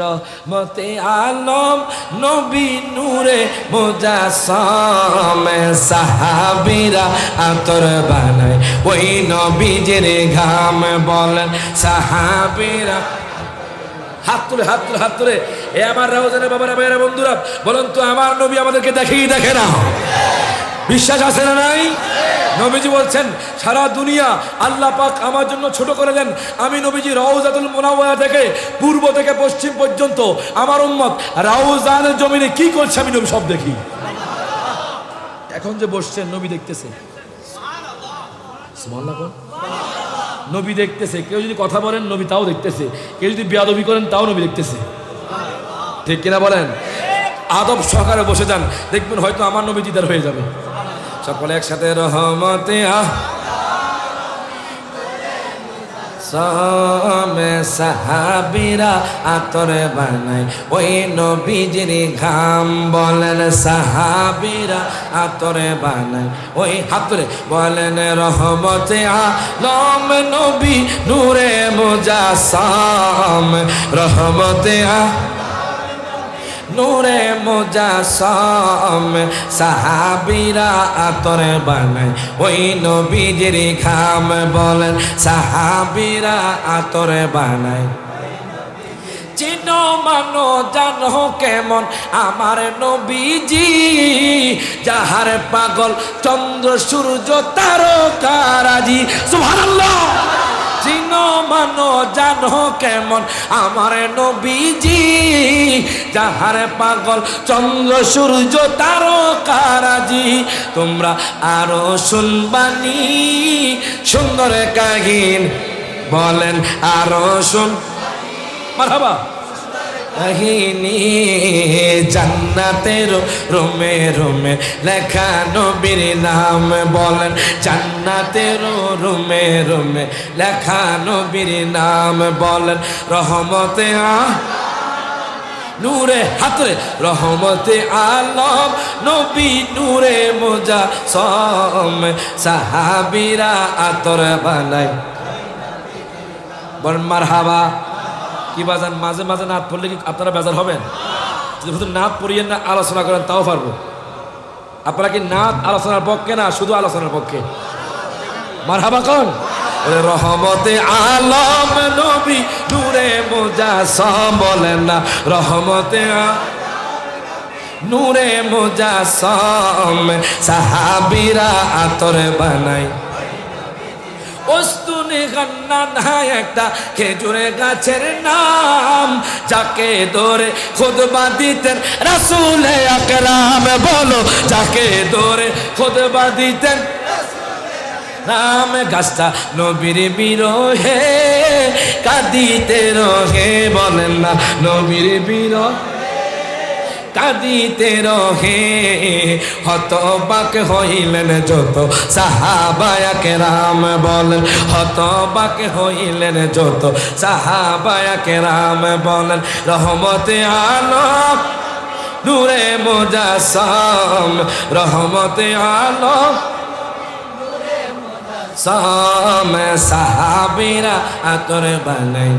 রহমতে আলম নবী নূরে মুজাসম, সাহাবিরা আতর বানায়। ওই নবীজের ঘাম বলেন, সাহাবিরা। হাত তুলে হাত তুলে হাত তুলে। এ আমার রাউজানের বাবারা, ভাইয়েরা, বন্ধুরা, বলুন তো, আমার নবী আমাদেরকে দেখেই দেখে না। বিশ্বাস আছে না নাই? নবীজি বলছেন, সারা দুনিয়া আল্লাহ পাক আমার জন্য ছোট করে দেন। আমি নবীজি রাউজাতুল মুনাওয়ারা থেকে পূর্ব থেকে পশ্চিম পর্যন্ত আমার উম্মত রাউজানের জমিনে কি করছে আমি নবী সব দেখি। এখন যে বসছেন, নবী দেখতেছে। নবী দেখতেছে, কেউ যদি কথা বলেন নবী তাও দেখতেছে। কেউ যদি বেয়াদবি করেন তাও নবী দেখতেছে। ঠিক কিনা বলেন? আদব সহকারে বসে যান, দেখবেন হয়তো আমার নবী দিদার হয়ে যাবে। সকলে একসাথে রহমতে আহ। সমে সাহাবিরা আতরে বানাই ওই নবীজির ঘাম বলেন সাহাবিরা আতরে বানাই ওই হাতরে বলেন রহমতে আলম নবী নূরে মুজাসাম রহমতে আ নূরে মুজাসম, সাহাবিরা আতরে বানায়। ওই নবীজির খাম বলেন, সাহাবিরা আতরে বানায়। চিন মানো, জানো কেমন আমার নবীজি? যাহার পাগল চন্দ্র, সূর্য তারকারাজি সুবহানাল্লাহ! চিন মানো, জানো কেমন আমার নবীজি? যাহার পাগল, চন্দ্র, সূর্য, তারকারাজি, তোমরা আরও শুনবানি সুন্দর কাহিন বলেন, আরও শুন। কাহিনী জান্নাতের রোমে রোমে লেখা নবীর নাম বলেন। জান্নাতের রোমে রোমে লেখা নবীর নাম বলেন। রহমতে আ নূরে হাতরে রহমতে আলম, নবী নূরে মোজা সম সাহাবিরা আতর বানায়। বল মারহাবা। কি বাজান, মাঝে মাঝে নাত পড়লে কি আপনারা বেজার হবেন? যদি শুধু নাত পড়িয়ে না, আলোচনা করেন, তাও পারব। আপনারা কি নাত আলোচনার পক্ষে না, শুধু আলোচনার পক্ষে? মারহাবা কন? ওরে রহমতে আলম মোজা বলেন না, রহমতে নূরে মোজা সাহাবিরা আতর বানাই অস্তুনে গান্না না একটা খেজুরে গাছের নাম, যাকে ধরে খুদবা দিতেন রাসুল আকরাম। বলো, যাকে ধরে খুদবা দিতেন নাম গাছটা নবীর বিরহে কাঁদিতে রহে বলেন না নবীর বিরহ। কাঁদিতে রহে, হতবাক হইলেন যত সাহাবায়াকে রাম বলেন। হতবাক হইলেন যত সাহাবায়াকে রাম বলেন। রহমতে আলম নূরে মোজাসম, রহমতে আলম সাম সাহাবিরা আতর বানাই।